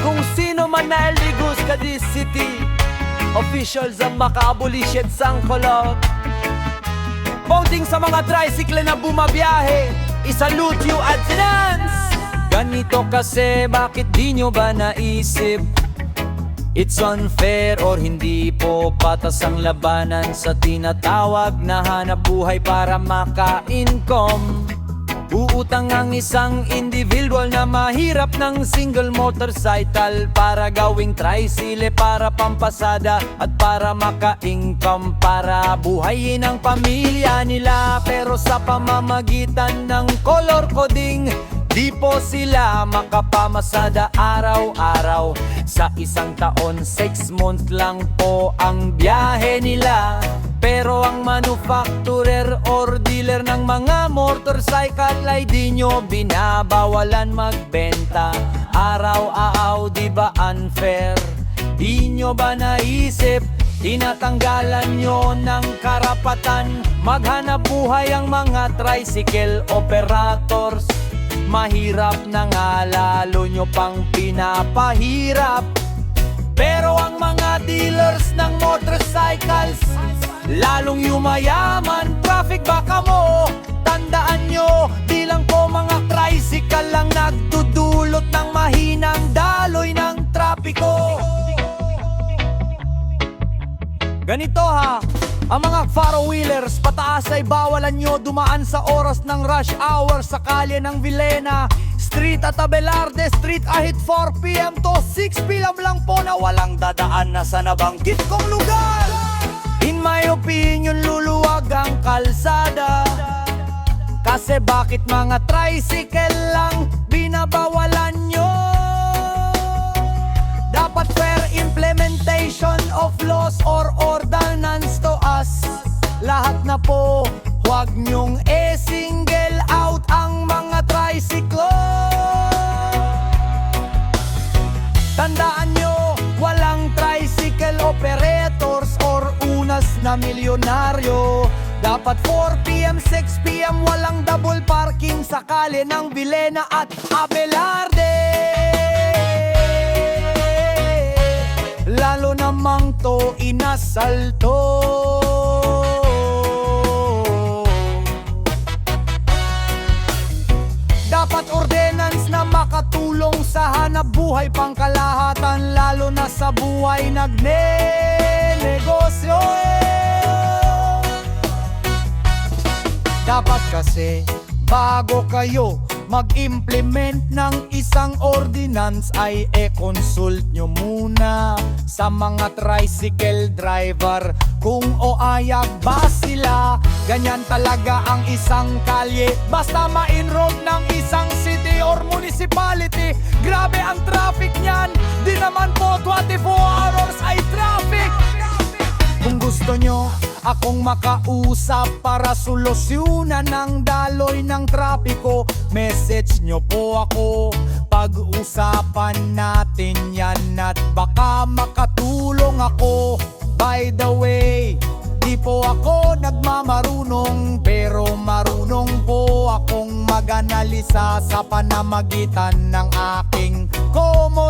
kung sino man na eligos ka this city Officials ang makaabolish at sangkolot Voting sa mga tricycle na bumabiyahe Isalute you advance Ganito kasi bakit di nyo ba naisip? It's unfair or hindi po patas ang labanan Sa tinatawag na hanap buhay para maka-income Uutang ang isang individual na mahirap ng single motorcycle Para gawing tricycle para pampasada At para maka-income para buhayin ang pamilya nila. Pero sa pamamagitan ng color coding Di po sila makapamasada araw-araw. Sa isang taon, 6 months lang po ang biyahe nila. Pero ang manufacturer or dealer ng mga motorcycle Ay di nyo binabawalan magbenta. Araw-araw di ba unfair? Di nyo ba naisip? Tinatanggalan nyo ng karapatan. Maghanap buhay ang mga tricycle operators. Mahirap na nga lalo nyo pang pinapahirap. Pero ang mga dealers ng motorcycles Lalong yumayaman, traffic baka mo Tandaan nyo, di lang po mga tricycle lang Nagdudulot ng mahinang daloy ng trapiko. Ganito ha, ang mga faro wheelers pataas ay bawalan nyo dumaan sa oras ng rush hour sa kalye ng Vilena. Street at Abelarde Street ahit 4pm to 6pm lang po na walang dadaan na sa nabanggit kong lugar. In my opinion ang kalsada. Kasi bakit mga tricycle lang binabawalan nyo? Dapat fair implementation of laws or ordinance to us. Lahat na po, huwag nyong e-single out ang mga tricyclo Tandaan nyo, walang tricycle operators or unas na milyonaryo Dapat 4pm, 6pm, walang double parking sa kali ng Vilena at Abelarde. Lalo namang to inasalto. Dapat ordinance na makatulong sa hanap buhay pangkalahatan Lalo na sa buhay nagne-negosyo Dapat kasi bago kayo mag-implement ng isang ordinance ay e-consult nyo muna sa mga tricycle driver kung oayag ba sila. Ganyan talaga ang isang kalye. Basta ma-enroll ng isang city or municipality grabe ang traffic niyan akong makausap para solusyonan ng daloy ng trapiko. Message nyo po ako Pag-usapan natin yan at baka makatulong ako. By the way, di po ako nagmamarunong Pero marunong po akong mag-analisa sa panamagitan ng aking sense